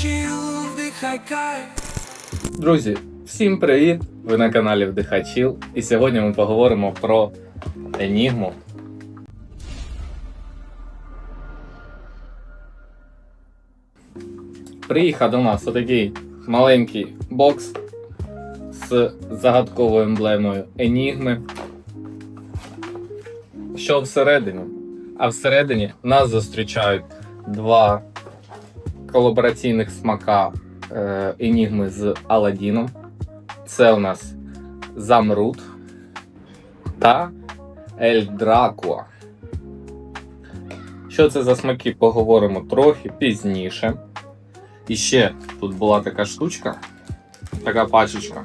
chill, вдихай кайф. Друзі, всім привіт! Ви на каналі Вдихай Чіл. І сьогодні ми поговоримо про Енігму. Приїхав до нас отакий маленький бокс з загадковою емблемою Енігми. Що всередині? А всередині нас зустрічають два колабораційних смака е, Енігми з Аладдіном. Це у нас Замрут та Ель Дракуа. Що це за смаки, поговоримо трохи пізніше. І ще тут була така штучка, така пачечка.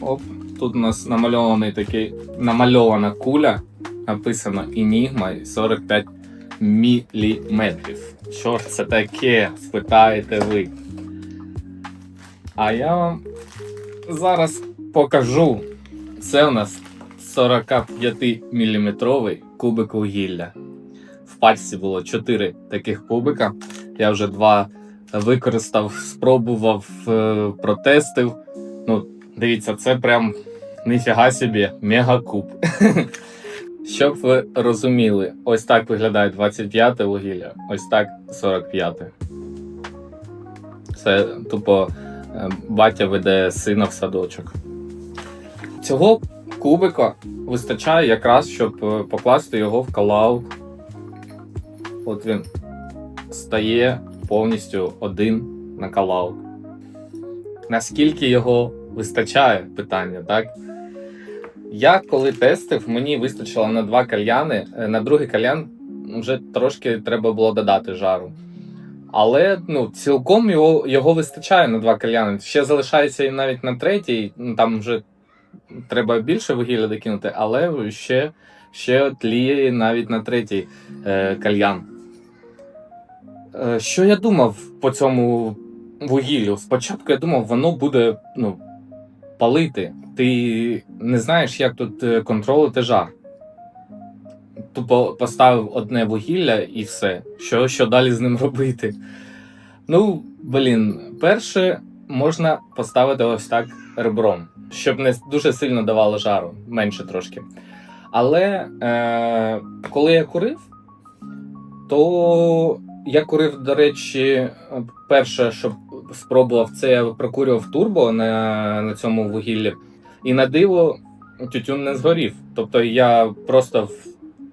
Оп, тут у нас намальований такий, намальована куля, написано Enigma 45 міліметрів. Що ж це таке? Спитаєте ви. А я вам зараз покажу. Це у нас 45-мм кубик вугілля. В пачці було 4 таких кубика. Я вже два використав, спробував, е, протестив. Ну, дивіться, це прям ніфіга собі, мегакуб. Щоб ви розуміли, ось так виглядає 25 вугілля, ось так 45. Це тупо е, батя веде сина в садочок. Цього кубика вистачає якраз, щоб е, покласти його в калаут. От він стає повністю один на калаут. Наскільки його вистачає, питання, так? Я коли тестив, мені вистачило на два кальяни. Е, На другий кальян вже трошки треба було додати жару. Але ну, цілком його, його вистачає на два кальяни. Ще залишається і навіть на третій. Ну, там вже треба більше вугілля докинути, але ще, ще тліє навіть на третій е, кальян. Е, що я думав по цьому вугіллю? Спочатку я думав, воно буде ну, палити. Ти не знаєш, як тут е, контролити жар. Тупо поставив одне вугілля і все. Що, що далі з ним робити? Ну, блін, перше можна поставити ось так ребром, щоб не дуже сильно давало жару, менше трошки. Але е, коли я курив, то я курив, до речі, перше, що спробував, це я прокурював турбо на, на цьому вугіллі. І на диво тютюн не згорів. Тобто я просто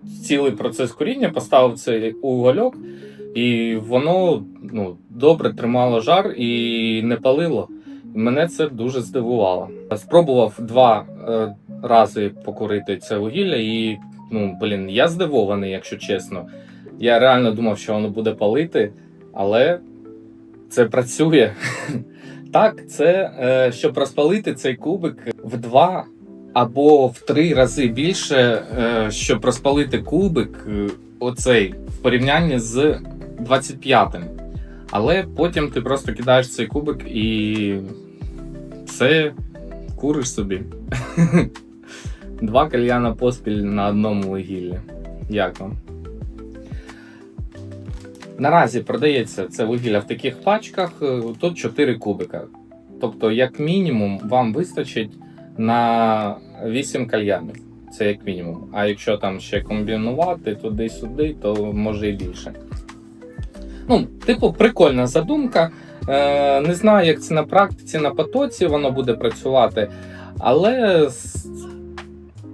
в цілий процес куріння поставив цей угольок, і воно ну, добре тримало жар і не палило. Мене це дуже здивувало. Спробував два е, рази покурити це вугілля, і ну, блін, я здивований, якщо чесно. Я реально думав, що воно буде палити, але це працює. Так, це е, щоб розпалити цей кубик в два або в три рази більше, е, щоб розпалити кубик, е, оцей в порівнянні з 25-м. Але потім ти просто кидаєш цей кубик і все куриш собі. Два кальяна поспіль на одному вугіллі. Як вам? Наразі продається це вугілля в таких пачках, е, тут 4 кубика. Тобто, як мінімум, вам вистачить на 8 кальянів. Це як мінімум. А якщо там ще комбінувати туди-сюди, то може і більше. Ну, типу, прикольна задумка. Е, не знаю, як це на практиці, на потоці воно буде працювати. Але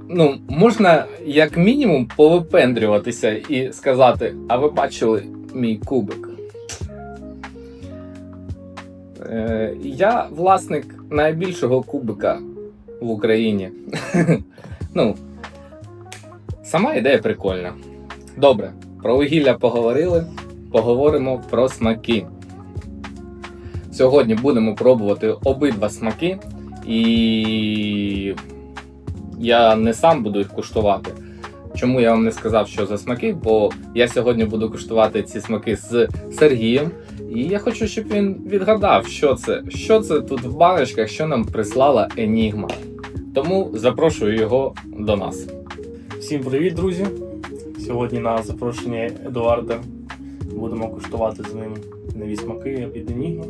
ну, можна як мінімум повипендрюватися і сказати: а ви бачили мій кубик? Е, я власник найбільшого кубика в Україні. ну, сама ідея прикольна. Добре, про вугілля поговорили. Поговоримо про смаки. Сьогодні будемо пробувати обидва смаки, і я не сам буду їх куштувати. Чому я вам не сказав, що за смаки? Бо я сьогодні буду куштувати ці смаки з Сергієм, і я хочу, щоб він відгадав, що це, що це тут в баночках, що нам прислала Енігма. Тому запрошую його до нас. Всім привіт, друзі! Сьогодні на запрошення Едуарда будемо куштувати з ним нові смаки від Енігми.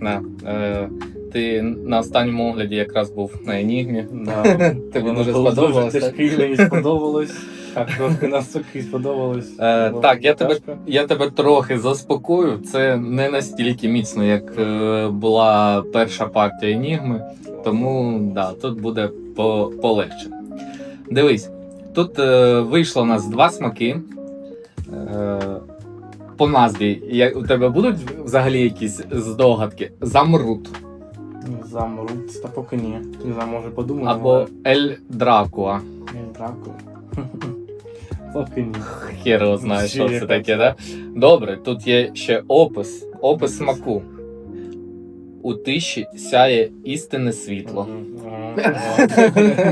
На, е, ти на останньому огляді якраз був на Енігмі. Да. Тобі дуже було сподобалося? Дуже тяжкий, мені сподобалось. Так, трохи навсоки сподобалось. Е, так, я тебе, я тебе трохи заспокою. Це не настільки міцно, як е, була перша партія Енігми. Тому да, тут буде по, полегше. Дивись, тут е, вийшло у нас два смаки. Е, по назві я, у тебе будуть взагалі якісь здогадки? Замрут Замрут, та поки ні. Не знаю, може подумаємо. або Ель Дракуа. Ні, драку. Хер його знає, що це таке, да? Добре, тут є ще опис. Опис смаку. У тиші сяє істинне світло.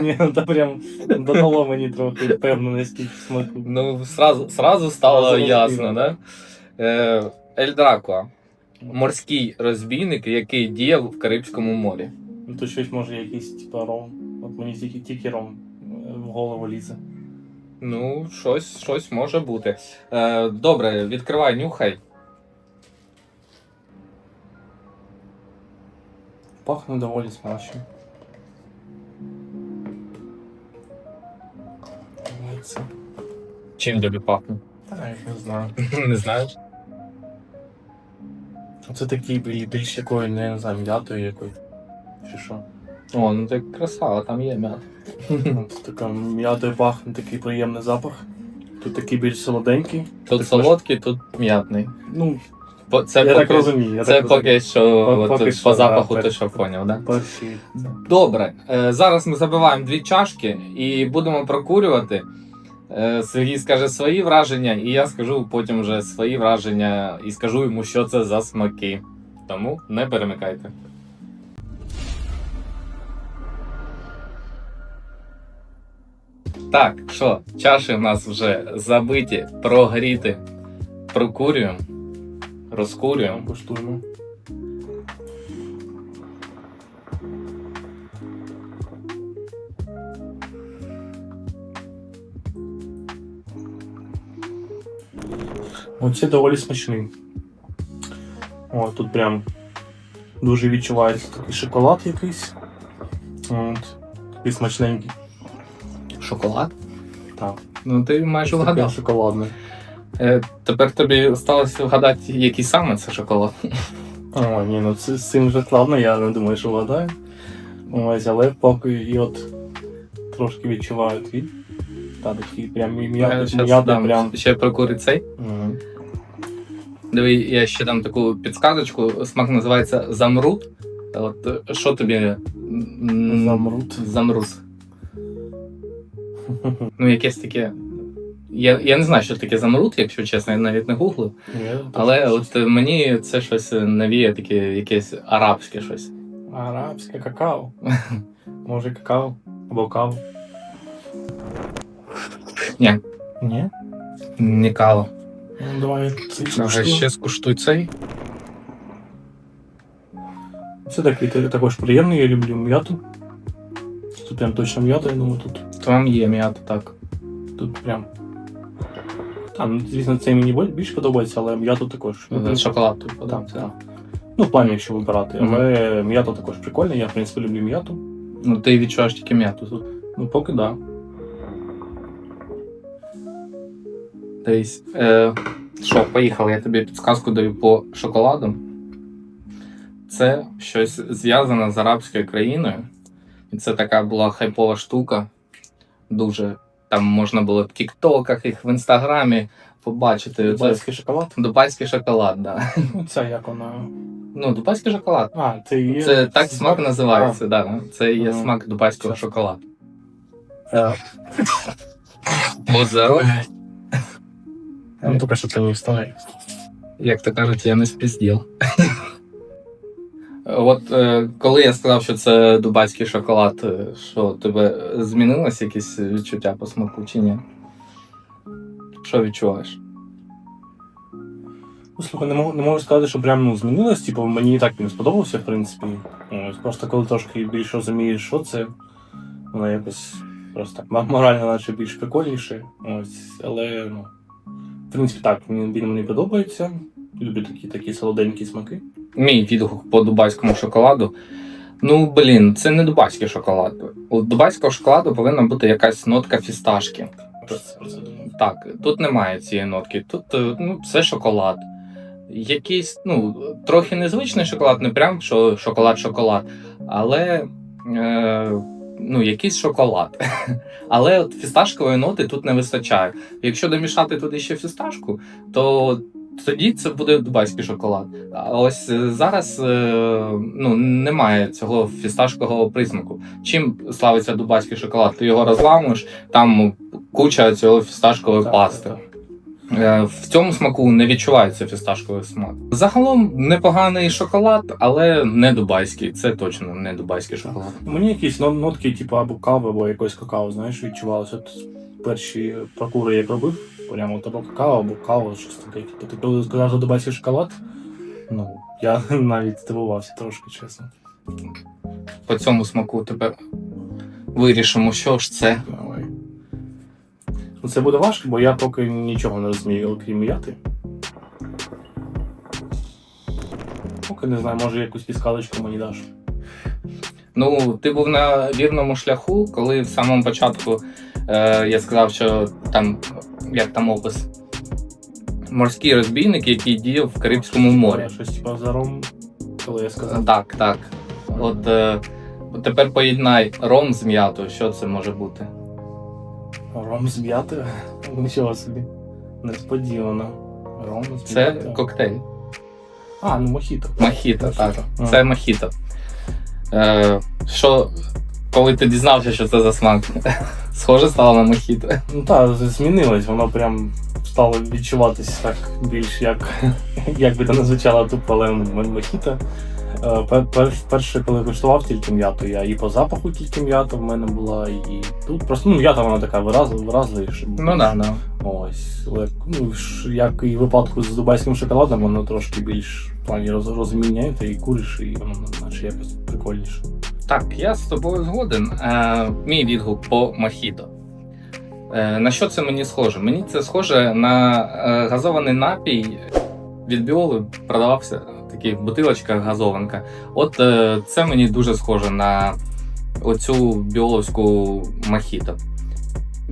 Ні, ну та прям додало мені трохи впевненості в смаку. Ну, сразу, сразу стало Сразу ясно, да? Е, Ель Дракуа. Морський розбійник, який діяв в Карибському морі. Ну то щось може якийсь типа ром. От мені тільки тільки ром в голову лізе. Ну, щось, щось може бути. Е, добре, відкривай, нюхай. Пахне доволі смачно. Чим тобі пахне? Та я не знаю. Не знаєш? Це такий біль- більш якої, не знаю, м'ятою якої. Чи що? О, ну ти красава, там є м'ята. От така м'ятою пахне, такий приємний запах. Тут такий більш солоденький. Тут солодкий, тут м'ятний. Ну, По- Це я поки, так розумію. Я це так розумію. поки що По- от, поки по що, запаху да, ти що поняв, да? Перші. Добре, е, зараз ми забиваємо дві чашки і будемо прокурювати. Е, Сергій скаже свої враження, і я скажу потім вже свої враження і скажу йому, що це за смаки. Тому не перемикайте. Так, що, чаші в нас вже забиті, прогріти. Прокурюємо, розкурюємо. Куштуємо. Оце доволі смачний. О, тут прям дуже відчувається такий шоколад якийсь. От. Такий смачненький. Шоколад? Так. Ну, ти майже Таке вгадав. шоколадне. Е, тепер тобі сталося вгадати, який саме це шоколад. О, ні, ну це з цим вже складно, я не думаю, що вгадаю. Ось, але поки і от трошки відчуваю твій. Та такий прям Я м'ятий, щас м'ятий дам прям. ще прокурить цей. Мгм. Диви, я ще дам таку підсказочку. Смак називається замрут. От е, що тобі. м, Замрут. Замрут. Ну, якесь таке. Я, я не знаю, що таке замрут, якщо чесно, я навіть не гуглив. Ні, Але от мені це щось навіє таке якесь арабське щось. Арабське какао. Може какао або каву. Ні. Ні? Не кава. Ну давай цей ще скуштуй цей. Це такий та- також приємний, я люблю м'яту. Тут прям точно м'ята, я думаю, тут, Там є м'ята, так. тут прям. Там, ну, звісно, цей мені боль- більш подобається, але м'яту також. Ну, Шоколад тут Так, подобається. так. Ну, в плані, якщо вибирати. Мгм. Але м'ята також прикольна, я в принципі люблю м'яту. Ну, ти відчуваєш тільки м'яту тут. Ну, поки да. Дивись. Е, що, поїхали, я тобі підсказку даю по шоколаду. Це щось зв'язане з арабською країною. І це така була хайпова штука. Дуже. Там можна було в Тіктоках, їх в інстаграмі побачити. Це Дубайський шоколад. дубайський шоколад, да. Ну, це як вона. Ну, дубайський шоколад. А, це є. Це так смак називається, да. Це є Ага. смак дубайського Щас. шоколаду. А. Будь здоров. Ну, тільки що це не вставай. Як то кажуть, я не спізділ. От е, коли я сказав, що це дубайський шоколад, е, що тебе змінилось якісь відчуття по смаку чи ні? Що відчуваєш? Ну, слухай, не можу, не можу сказати, що прям ну, змінилось. Типу, мені і так він сподобався, в принципі. Просто коли трошки більше розумієш, що це, воно якось просто так морально, наче більш прикольніше. Ось, але ну, в принципі, так, він мені подобається. Люблю такі, такі солоденькі смаки. Мій відгук по дубайському шоколаду. Ну, блін, це не дубайський шоколад. У дубайського шоколаду повинна бути якась нотка фісташки. Так, тут немає цієї нотки. Тут е, ну, це шоколад. Якийсь, ну, трохи незвичний шоколад, не прям що шоколад-шоколад, але е, ну, якийсь шоколад. Але от фісташкової ноти тут не вистачає. Якщо домішати туди ще фісташку, то тоді це буде дубайський шоколад. А ось е, зараз е, ну, немає цього фісташкового присмаку. Чим славиться дубайський шоколад? Ти його розламуєш, там куча цього фісташкової Так, пасти. так, Е, В цьому смаку не відчувається фісташковий смак. Загалом непоганий шоколад, але не дубайський. Це точно не дубайський шоколад. Мені якісь нотки, типу, або кави, або якось какао, знаєш, відчувалося. Перші прокури я робив, прямо або какао, або кава, щось таке. Ти коли сказав, що шоколад, ну, я навіть здивувався трошки, чесно. По цьому смаку тепер вирішимо, що ж це. Давай. Ну, це буде важко, бо я поки нічого не розумію, окрім м'яти. Поки не знаю, може якусь підсказочку мені даш. Ну, ти був на вірному шляху, коли в самому початку е, я сказав, що там, як там опис, морський розбійник, який діяв в Карибському морі. Щось типу за ром, коли я сказав. Так, так. От е, тепер поєднай ром з м'ятою. Що це може бути? Ром з м'ятою? Нічого собі. Несподівано. Ром з Це м'ятою. коктейль. А, ну мохіто. Мохіто, так. Мохіто. Це мохіто. Е, що, коли ти дізнався, що це за смак? Схоже стало на мохіто. Ну так, змінилось, воно прям стало відчуватись так більш як, як би це не звучало тупо, але мохіто. Е, пер- пер- Перше, коли куштував тільки м'яту, я і по запаху тільки м'ята в мене була, і тут просто ну, м'ята вона така вираз, виразливіша. Ну да, да. Ось, ну, як і в випадку з дубайським шоколадом, воно трошки більш в плані роз, розміння, і куриш, і воно наче якось прикольніше. Так, я з тобою згоден. Е, мій відгук по мохіто. Е, на що це мені схоже? Мені це схоже на е, газований напій від біоли продавався такий в бутилочках газованка. От е, це мені дуже схоже на оцю біоловську мохіто.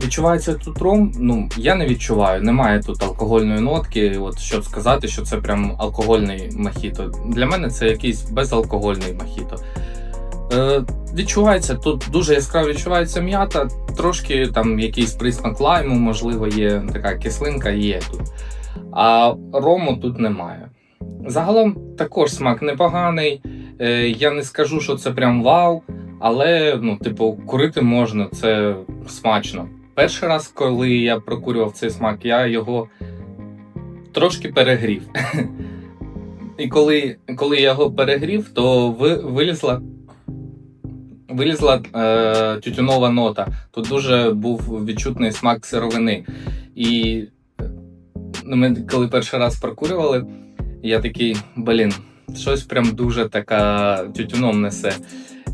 Відчувається тут ром? Ну, я не відчуваю. Немає тут алкогольної нотки. От щоб сказати, що це прям алкогольний мохіто. Для мене це якийсь безалкогольний мохіто. Е, відчувається тут дуже яскраво відчувається м'ята, трошки там якийсь присмак лайму, можливо, є така кислинка є тут. А рому тут немає. Загалом також смак непоганий. Е, я не скажу, що це прям вау, але ну, типу, курити можна, це смачно. Перший раз, коли я прокурював цей смак, я його трошки перегрів. І коли, коли я його перегрів, то ви, вилізла вилізла е, тютюнова нота. Тут дуже був відчутний смак сировини. І ну, ми коли перший раз прокурювали, я такий, блін, щось прям дуже така тютюном несе.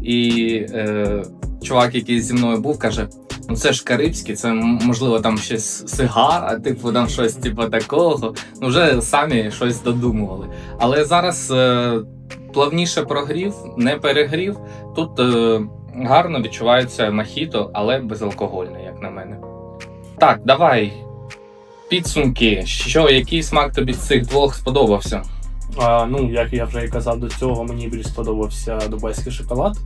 І е, чувак, який зі мною був, каже: ну це ж карибське, це можливо там щось сигара, типу там щось типу такого. Ну вже самі щось додумували. Але зараз е, плавніше прогрів, не перегрів. Тут е, гарно відчувається мохіто, але безалкогольне, як на мене. Так, давай. Підсумки. Що, який смак тобі з цих двох сподобався? А, ну, як я вже і казав до цього, мені більш сподобався дубайський шоколад.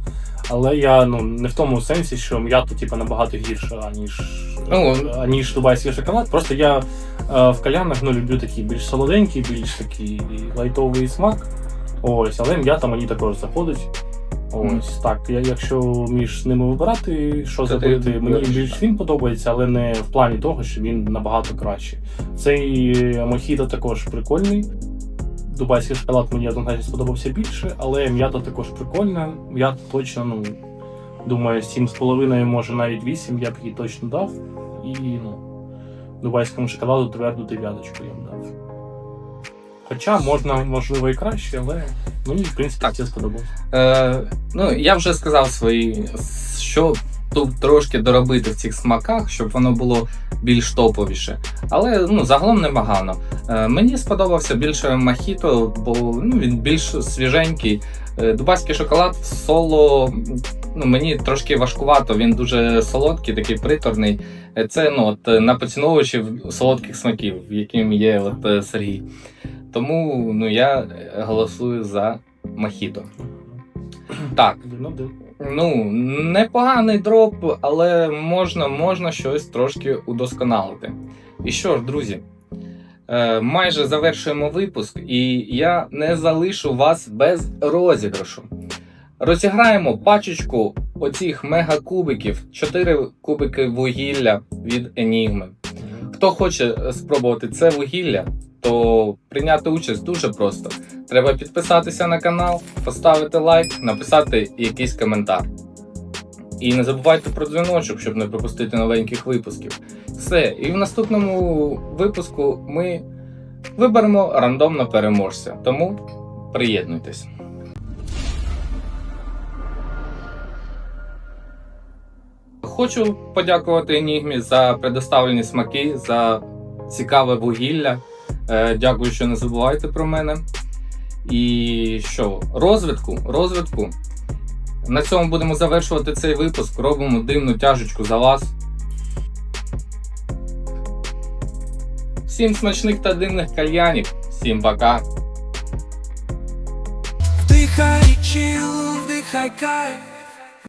Але я ну не в тому сенсі, що м'ята типу, набагато гірша, аніж, Ну. аніж дубайський шоколад. Просто я е, в калянах ну, люблю такий більш солоденький, більш такий лайтовий смак. Ось, але м'ята мені також заходить. Ось Мгм. так. Я, якщо між ними вибирати, що забити, мені вибереш, більш так. він подобається, але не в плані того, що він набагато кращий. Цей е, мохіто також прикольний. Дубайський шоколад мені однозначно сподобався більше, але м'ята також прикольна. Я точно, ну, думаю, 7,5, може навіть 8 я б їй точно дав. І ну, дубайському шоколаду тверду дев'яточку я б дав. Хоча можна, можливо, і краще, але мені, в принципі, Так. це сподобалося. Е, ну, я вже сказав свої, що тут трошки доробити в цих смаках, щоб воно було більш топовіше. Але ну, загалом непогано. Е, мені сподобався більше мохіто, бо ну, він більш свіженький. Е, Дубайський шоколад в соло ну, мені трошки важкувато, він дуже солодкий, такий приторний. Е, Це ну, от, на поціновувачів солодких смаків, яким є от, е, Сергій. Тому ну, я голосую за мохіто. Так, ну, непоганий дроп, але можна, можна щось трошки удосконалити. І що ж, друзі, е, майже завершуємо випуск, і я не залишу вас без розіграшу. Розіграємо пачечку оцих мега-кубиків, 4 кубики вугілля від Enigma. Хто хоче спробувати це вугілля, то прийняти участь дуже просто. Треба підписатися на канал, поставити лайк, написати якийсь коментар. І не забувайте про дзвіночок, щоб не пропустити новеньких випусків. Все, і в наступному випуску ми виберемо рандомно переможця. Тому приєднуйтесь. Хочу подякувати Енігмі за предоставлені смаки, за цікаве вугілля. Е, Дякую, що не забувайте про мене. І що? Розвитку, розвитку. На цьому будемо завершувати цей випуск. Робимо димну тяжечку за вас. Всім смачних та димних кальянів. Всім пока. Вдихай чил, вдихай кайф